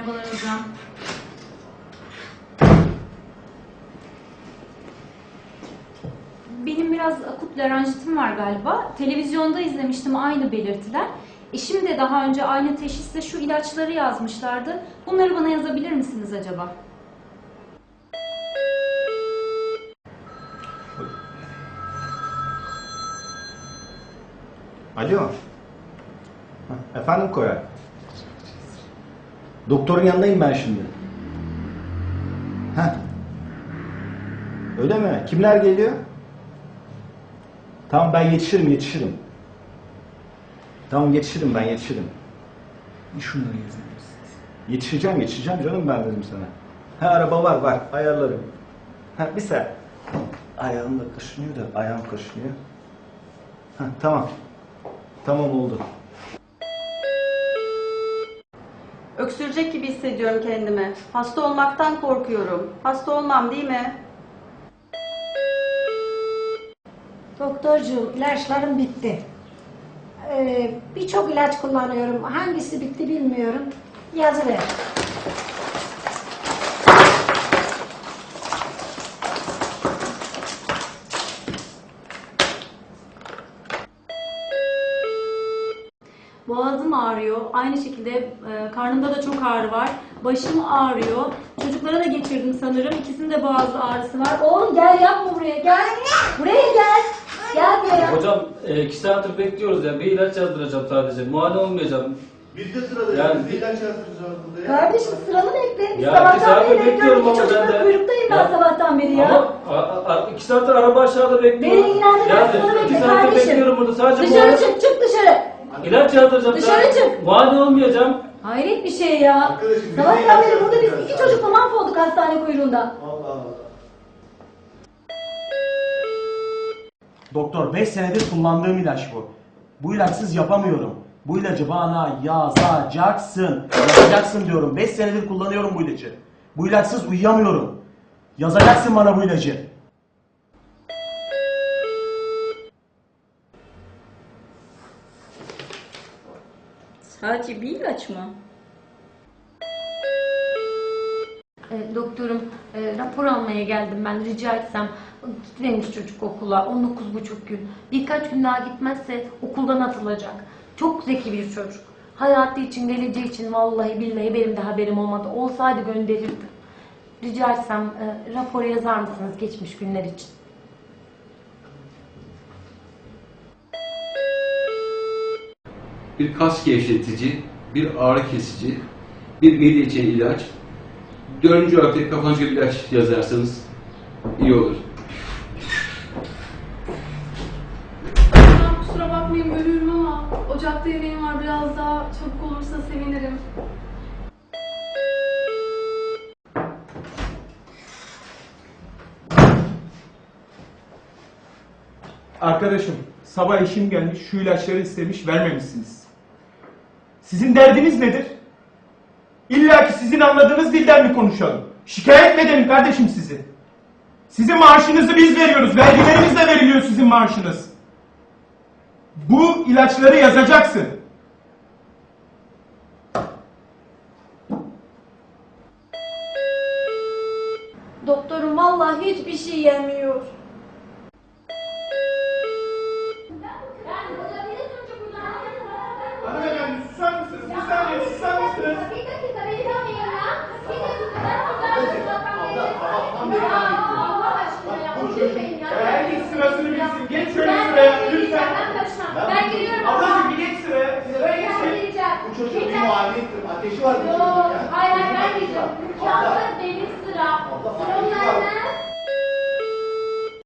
Merhabalar hocam. Benim biraz akut laranjitim var galiba. Televizyonda izlemiştim aynı belirtiler. Eşim de daha önce aynı teşhisle şu ilaçları yazmışlardı. Bunları bana yazabilir misiniz acaba? Alo. Efendim Koray. Doktorun yanındayım ben şimdi. Heh. Öyle mi? Kimler geliyor? Tamam ben yetişirim yetişirim. Tamam yetişirim ben yetişirim. Şunları yazın. Yetişeceğim yetişeceğim canım ben dedim sana. Ha araba var var ayarlarım. Ha bir sen. Ayağım da kaşınıyor da ayağım kaşınıyor. Ha tamam. Tamam oldu. Öksürecek gibi hissediyorum kendimi. Hasta olmaktan korkuyorum. Hasta olmam değil mi? Doktorcuğum ilaçlarım bitti. Ee, Birçok ilaç kullanıyorum. Hangisi bitti bilmiyorum. Yazıver. Boğazım ağrıyor. Aynı şekilde e, karnımda da çok ağrı var. Başım ağrıyor. Çocuklara da geçirdim sanırım. İkisinin de boğaz ağrısı var. Oğlum gel yapma buraya gel. Buraya gel. Gel buraya. Hocam e, iki saattir bekliyoruz ya. Bir ilaç yazdıracağım sadece. Muayene olmayacağım. Biz de sıradayız. Yani- Biz de ilaç yazdıracağız burada ya. Kardeşim sıranı bekle. Biz Ya, sabahtan iki saattir beri bekliyorum. bekliyorum İki ama çocukla ben de- kuyruktayım ben Ya. sabahtan beri ya. Ama a, a, iki saattir araba aşağıda bekliyorum. Beni ilgilendirmez, sıranı Yani iki bekle saattir kardeşim. bekliyorum burada. Sadece Dışarı muayene- çık çık. İlaç yazdıracağım. Dışarı çık. Muayene olmayacağım. Hayret bir şey ya. Arkadaşım, Sabahtan beri burada biz iki çocukla mahvolduk hastane kuyruğunda. Allah Allah. Doktor 5 senedir kullandığım ilaç bu. Bu ilaçsız yapamıyorum. Bu ilacı bana yazacaksın. Yazacaksın diyorum. 5 senedir kullanıyorum bu ilacı. Bu ilaçsız uyuyamıyorum. Yazacaksın bana bu ilacı. Sadece bir ilaç mı? E, doktorum e, rapor almaya geldim ben rica etsem. Gitmemiş çocuk okula 19,5 gün. Birkaç gün daha gitmezse okuldan atılacak. Çok zeki bir çocuk. Hayatı için geleceği için vallahi billahi benim de haberim olmadı. Olsaydı gönderirdim. Rica etsem e, rapor yazar mısınız geçmiş günler için bir kas gevşetici, bir ağrı kesici, bir mide için ilaç. Dördüncü olarak da kafanıza bir ilaç yazarsanız iyi olur. Hocam kusura bakmayın bölüyorum ama ocakta yemeğim var biraz daha çabuk olursa sevinirim. Arkadaşım, sabah eşim gelmiş, şu ilaçları istemiş, vermemişsiniz. Sizin derdiniz nedir? İlla ki sizin anladığınız dilden mi konuşalım? Şikayet mi edelim kardeşim sizi? Sizin maaşınızı biz veriyoruz, vergilerimizle veriliyor sizin maaşınız. Bu ilaçları yazacaksın. Doktorum vallahi hiçbir şey yemiyor. Hanımefendi susar mısınız? Bir saniye susar mısınız? Bir dakika beni dönmeyin ya. Bir dakika ben Sabahtan beri ben bekliyorum. Allah aşkına ya. Üzülmeyin ya. Herkes sırasını bilsin. Geç şöyle sıraya, lütfen. Ben karışmam. Ben giriyorum. Ablacığım bir geç sıraya. Sıraya Ben geç. gireceğim. Bu çocuğu bir Yeter. muayene ettim. Ateşi var çocuğun Yok, hayır hayır ben gireceğim. Abla. Benim sıra. Benden.